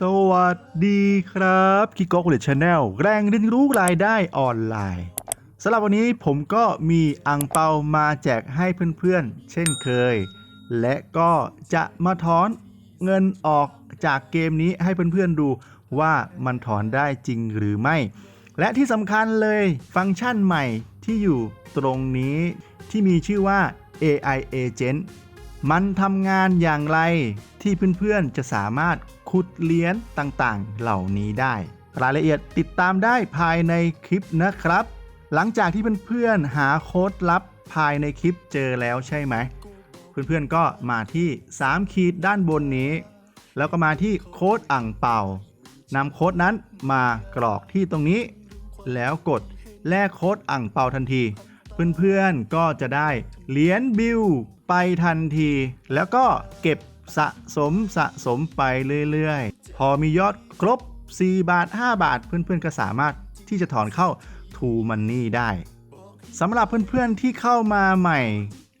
สวัสดีครับกิโก l ลชแนลแรงเรียนรู้รายได้ออนไลน์สำหรับวันนี้ผมก็มีอังเปามาแจกให้เพื่อนๆ เช่นเคย และก็จะมาถอนเงินออกจากเกมนี้ให้เพื่อนๆดูว่ามันถอนได้จริงหรือไม่ และที่สำคัญเลยฟังก์ชันใหม่ที่อยู่ตรงนี้ที่มีชื่อว่า AI Agent มันทำงานอย่างไรที่เพื่อนๆจะสามารถขุดเหรียญต่างๆ เหล่านี้ได้ รายละเอียดติดตามได้ภายในคลิปนะครับ หลังจากที่เพื่อนๆหาโค้ดลับภายในคลิปเจอแล้วใช่ไหม เพื่อนๆก็มาที่ 3 ขีดด้านบนนี้ แล้วก็มาที่โค้ดอ่างเป่านำโค้ดนั้นมากรอกที่ตรงนี้ แล้วกดแลกโค้ดอ่างเป่าทันที เพื่อนๆก็จะได้เหรียญบิล ไปทันที แล้วก็เก็บสะสมสะสมไปเรื่อยๆ พอมียอดครบ 4 บาท 5 บาท เพื่อนๆก็สามารถที่จะถอนเข้า True Money ได้สำหรับเพื่อนๆที่เข้ามาใหม่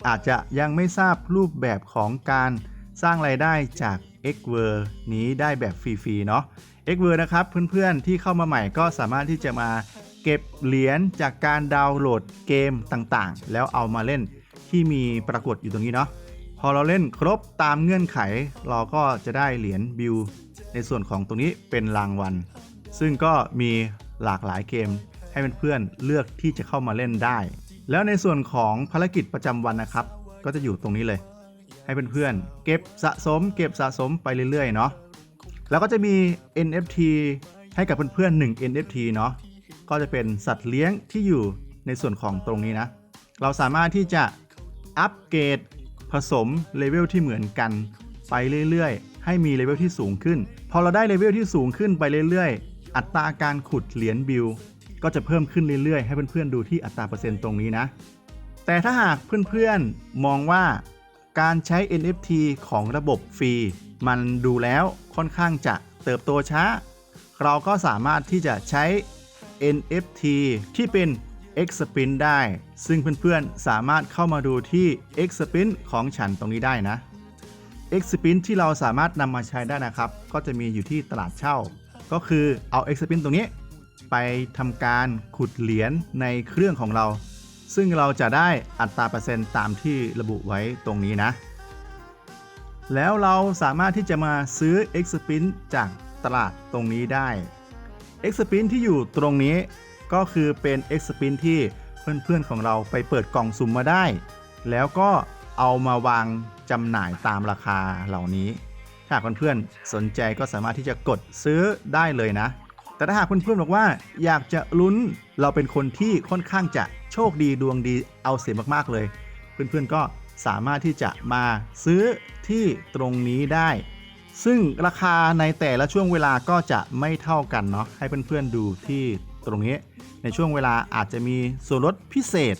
อาจจะยังไม่ทราบรูปแบบของการสร้างไรายได้จาก x w o r นี้ได้แบบฟรีๆเนาะ x w o r นะครับเพื่อนๆที่เข้ามาใหม่ก็สามารถที่จะมาเก็บเหรียญจากการดาวน์โหลดเกมต่างๆ แล้วเอามาเล่น ที่มีปรากฏอยู่ตรงนี้เนาะพอเราเล่นครบตามเงื่อนไข เราก็จะได้เหรียญบิลในส่วนของตรงนี้เป็นรางวัล ซึ่งก็มีหลากหลายเกมให้เพื่อนๆเลือกที่จะเข้ามาเล่นได้ แล้วในส่วนของภารกิจประจำวันนะครับ ก็จะอยู่ตรงนี้เลย ให้เพื่อนๆเก็บสะสม เก็บสะสมไปเรื่อยๆเนาะแล้วก็จะมี NFT ให้กับเพื่อนๆ1 NFT เนาะก็จะเป็นสัตว์เลี้ยงที่อยู่ในส่วนของตรงนี้นะ เราสามารถที่จะ อัปเกรดผสมเลเวลที่เหมือนกัน ไปเรื่อยๆ ให้มีเลเวลที่สูงขึ้น พอเราได้เลเวลที่สูงขึ้นไปเรื่อยๆ อัตราการขุดเหรียญบิลก็จะเพิ่มขึ้นเรื่อยๆ ให้เพื่อนๆดูที่อัตราเปอร์เซ็นต์ตรงนี้นะ แต่ถ้าหากเพื่อนๆมองว่าการใช้ NFT ของระบบฟรี มันดูแล้วค่อนข้างจะเติบโตช้า เราก็สามารถที่จะใช้ NFT ที่เป็น X Spin ได้ ซึ่งเพื่อนๆ สามารถเข้ามาดูที่ X Spin ของฉันตรงนี้ได้นะ X Spin ที่เราสามารถนำมาใช้ได้นะครับ ก็จะมีอยู่ที่ตลาดเช่า ก็คือเอา X Spin ตรงนี้ ไปทำการขุดเหรียญในเครื่องของเรา ซึ่งเราจะได้อัตราเปอร์เซ็นต์ตามที่ระบุไว้ตรงนี้นะ แล้วเราสามารถที่จะมาซื้อ X Spin จากตลาดตรงนี้ได้ X Spin ที่อยู่ตรงนี้ ก็คือเป็น X Spin ที่เพื่อนๆของเราไปเปิดกล่องสุ่มมาได้ แล้วก็เอามาวางจำหน่ายตามราคาเหล่านี้ ถ้าเพื่อนๆสนใจก็สามารถที่จะกดซื้อได้เลยนะ แต่ถ้าหากเพื่อนๆบอกว่าอยากจะลุ้นเราเป็นคนที่ค่อนข้างจะโชคดีดวงดีเอาเสียมากๆเลย เพื่อนๆก็สามารถที่จะมาซื้อที่ตรงนี้ได้ ซึ่งราคาในแต่ละช่วงเวลาก็จะไม่เท่ากันเนาะให้เพื่อนๆดูที่ ตรงนี้ในช่วงเวลาอาจจะมีส่วนลดพิเศษ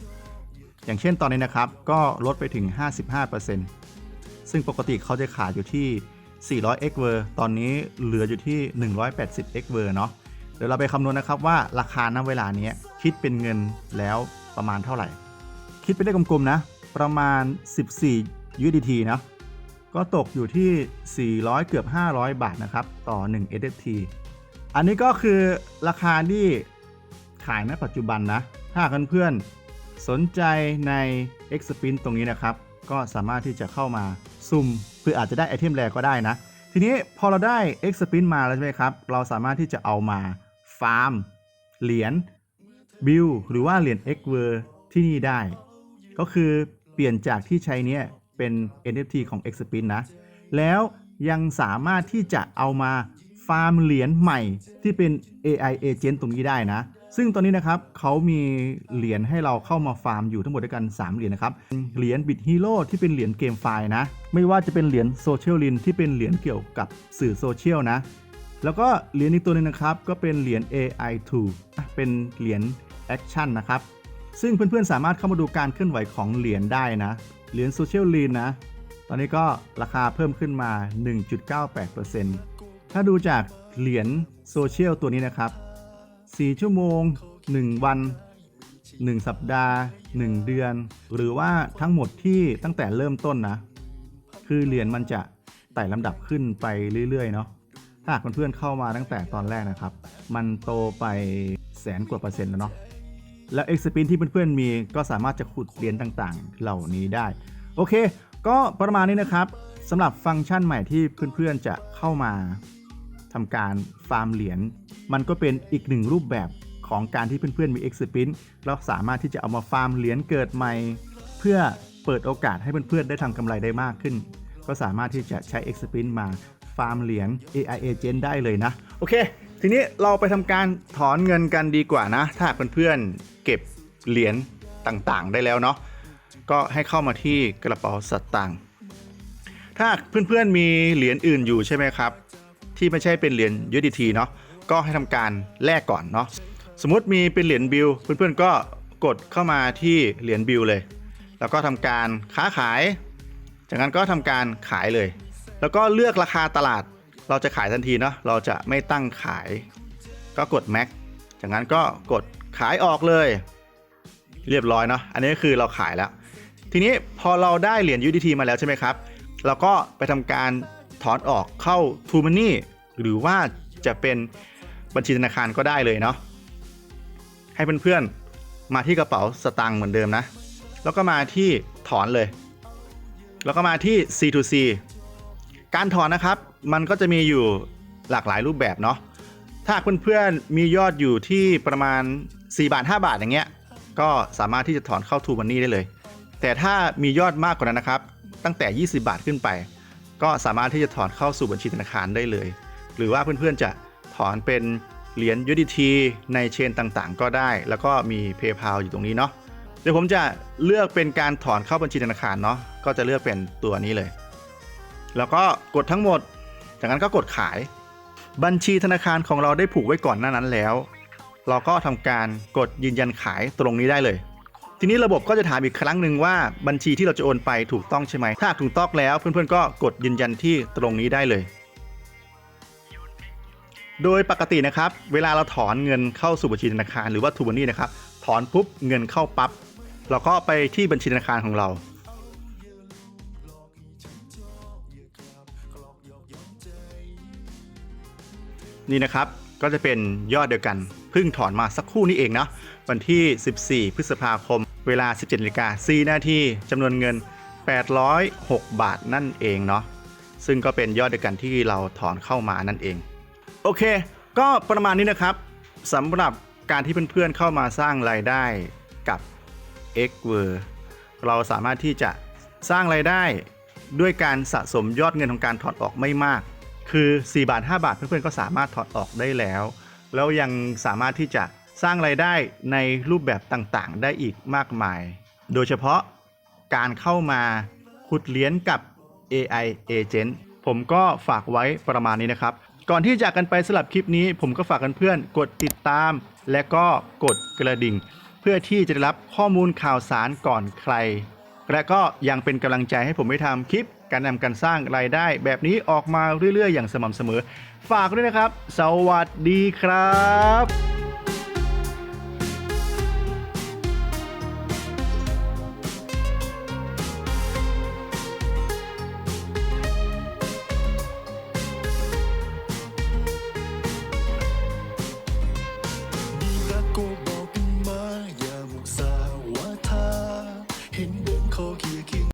อย่างเช่นตอนนี้นะครับ ก็ลดไปถึง 55%ซึ่งปกติเขาจะขายอยู่ที่ 400 x v e r ตอนนี้เหลืออยู่ที่ 180 x v e r เนาะเดี๋ยวเราไปคำนวณนะครับว่าราคาณเวลานี้คิดเป็นเงินแล้วประมาณเท่าไหร่ คิดเป็นเลขกลมๆนะ ประมาณ 14 USDT นะก็ตกอยู่ที่ 400 เกือบ 500 บาทนะครับ ต่อ 1 NFT อันนี้ก็คือราคาที่ ขายณปัจจุบันนะ ถ้าเพื่อนๆสนใจใน X Spin ตรงนี้นะครับ ก็สามารถที่จะเข้ามาซุ่มเพื่ออาจจะได้ไอเทมแรกก็ได้นะ ทีนี้พอเราได้ X Spin มาแล้วใช่ไหมครับ เราสามารถที่จะเอามาฟาร์มเหรียญบิลหรือว่าเหรียญ X w o r ที่นี่ได้ ก็คือเปลี่ยนจากที่ใช้เนี้ยเป็น NFT ของ X Spin นะ แล้วยังสามารถที่จะเอามาฟาร์มเหรียญใหม่ที่เป็น AI Agent ตรงนี้ได้นะ ซึ่งตอนนี้นะครับเขามีเหรียญให้เราเข้ามาฟาร์มอยู่ทั้งหมดด้วยกัน 3 เหรียญนะครับ เหรียญ Bit Hero ที่เป็นเหรียญเกมไฟล์นะ ไม่ว่าจะเป็นเหรียญ Social Lin ที่เป็นเหรียญเกี่ยวกับสื่อโซเชียลนะ แล้วก็เหรียญอีกตัวหนึงนะครับ ก็เป็นเหรียญ AI2 เป็นเหรียญแอคชั่นนะครับ ซึ่งเพื่อนๆสามารถเข้ามาดูการเคลื่อนไหวของเหรียญได้นะ เหรียญโซเชียลลีนนะ ตอนนี้ก็ราคาเพิ่มขึ้นมา 1.98%ถ้าดูจากเหรียญโซเชียลตัวนี้นะครับ 4 ชั่วโมง 1 วัน 1 สัปดาห์ 1 เดือน หรือว่าทั้งหมดที่ตั้งแต่เริ่มต้นนะ คือเหรียญมันจะไต่ลำดับขึ้นไปเรื่อยๆ เนาะถ้าหากเพื่อนๆเข้ามาตั้งแต่ตอนแรกนะครับ มันโตไปแสนกว่าเปอร์เซ็นต์แล้วเนาะแล้ว X Spin ที่เพื่อนๆมีก็สามารถจะขุดเหรียญต่างๆ เหล่านี้ได้ โอเค ก็ประมาณนี้นะครับสำหรับฟังก์ชันใหม่ที่เพื่อนๆจะเข้ามาทำการฟาร์มเหรียญ มันก็เป็นอีกหนึ่งรูปแบบของการที่เพื่อนๆมี X Spin แล้วสามารถที่จะเอามาฟาร์มเหรียญเกิดใหม่ เพื่อเปิดโอกาสให้เพื่อนๆได้ทำกำไรได้มากขึ้น ก็สามารถที่จะใช้ X Spin มาฟาร์มเหรียญ AI Agent ได้เลยนะ โอเค ทีนี้เราไปทำการถอนเงินกันดีกว่านะ ถ้าเพื่อนๆเก็บเหรียญต่างๆ ได้แล้วเนาะก็ให้เข้ามาที่กระเป๋าสตางค์ถ้าเพื่อนๆมีเหรียญอื่นอยู่ใช่ไหมครับ ที่ไม่ใช่เป็นเหรียญ USDT เนาะ ก็ให้ทำการแลกก่อนเนาะสมมติมีเป็นเหรียญบิลเพื่อนๆก็กดเข้ามาที่เหรียญบิลเลย แล้วก็ทำการค้าขาย จากนั้นก็ทำการขายเลย แล้วก็เลือกราคาตลาดเราจะขายทันทีเนาะเราจะไม่ตั้งขาย ก็กด Max จากนั้นก็กดขายออกเลย เรียบร้อยเนาะอันนี้ก็คือเราขายแล้ว ทีนี้พอเราได้เหรียญ UDT มาแล้วใช่ไหมครับเราก็ไปทำการถอนออกเข้า t ู m o n e y หรือว่าจะเป็น บัญชีธนาคารก็ได้เลยเนาะให้เพื่อนๆมาที่กระเป๋าสตางค์เหมือนเดิมนะ แล้วก็มาที่ถอนเลย แล้วก็มาที่ C2C การถอนนะครับ มันก็จะมีอยู่หลากหลายรูปแบบเนาะถ้าเพื่อนๆมียอดอยู่ที่ประมาณ 4 บาท 5 บาทอย่างเงี้ยก็สามารถที่จะถอนเข้า t ู m o n e y ได้เลย แต่ถ้ามียอดมากกว่านั้นนะครับ ตั้งแต่ 20 บาทขึ้นไป ก็สามารถที่จะถอนเข้าสู่บัญชีธนาคารได้เลย หรือว่าเพื่อนๆจะ ถอนเป็นเหรียญ USDT ในเชนต่างๆ ก็ได้ แล้วก็มี PayPal อยู่ตรงนี้เนาะเดี๋ยวผมจะเลือกเป็นการถอนเข้าบัญชีธนาคารเนาะก็จะเลือกเป็นตัวนี้เลย แล้วก็กดทั้งหมด จากนั้นก็กดขาย บัญชีธนาคารของเราได้ผูกไว้ก่อนหน้านั้นแล้ว เราก็ทำการกดยืนยันขายตรงนี้ได้เลย ทีนี้ระบบก็จะถามอีกครั้งหนึ่งว่าบัญชีที่เราจะโอนไปถูกต้องใช่ไหมถ้าถูกต้องแล้วเพื่อนๆก็กดยืนยันที่ตรงนี้ได้เลย โดยปกตินะครับ เวลาเราถอนเงินเข้าสู่บัญชีธนาคารหรือว่าทูบันนี่นะครับ ถอนปุ๊บเงินเข้าปับ๊บเราก็ไปที่บัญชีธนาคารของเรา นี่นะครับก็จะเป็นยอดเดียวกันเพิ่งถอนมาสักครู่นี้เองนะวันที่ 14 พฤษภาคม เวลา 17นาฬิกา4นาทีจำนวนเงิน 806 บาทนั่นเองเนาะซึ่งก็เป็นยอดเดียวกันที่เราถอนเข้ามานั่นเอง โอเค ก็ประมาณนี้นะครับสำหรับการที่เพื่อนๆเข้ามาสร้างรายได้กับ x w o r เราสามารถที่จะสร้างรายได้ด้วยการสะสมยอดเงินของการถอดออกไม่มาก คือ 4 บาท 5 บาทเพื่อนๆก็สามารถถอดออกได้แล้ว แล้วยังสามารถที่จะสร้างรายได้ในรูปแบบต่างๆ ได้อีกมากมาย โดยเฉพาะการเข้ามาขุดเหรียญกับ AI Agent ผมก็ฝากไว้ประมาณนี้นะครับ ก่อนที่จากกันไปสลับคลิปนี้ ผมก็ฝากกันเพื่อนๆกดติดตาม และก็กดกระดิ่ง เพื่อที่จะได้รับข้อมูลข่าวสารก่อนใคร และก็ยังเป็นกำลังใจให้ผมได้ทำคลิป การนำการสร้างรายได้ แบบนี้ออกมาเรื่อยๆ อย่างสม่ำเสมอ ฝากด้วยนะครับ สวัสดีครับ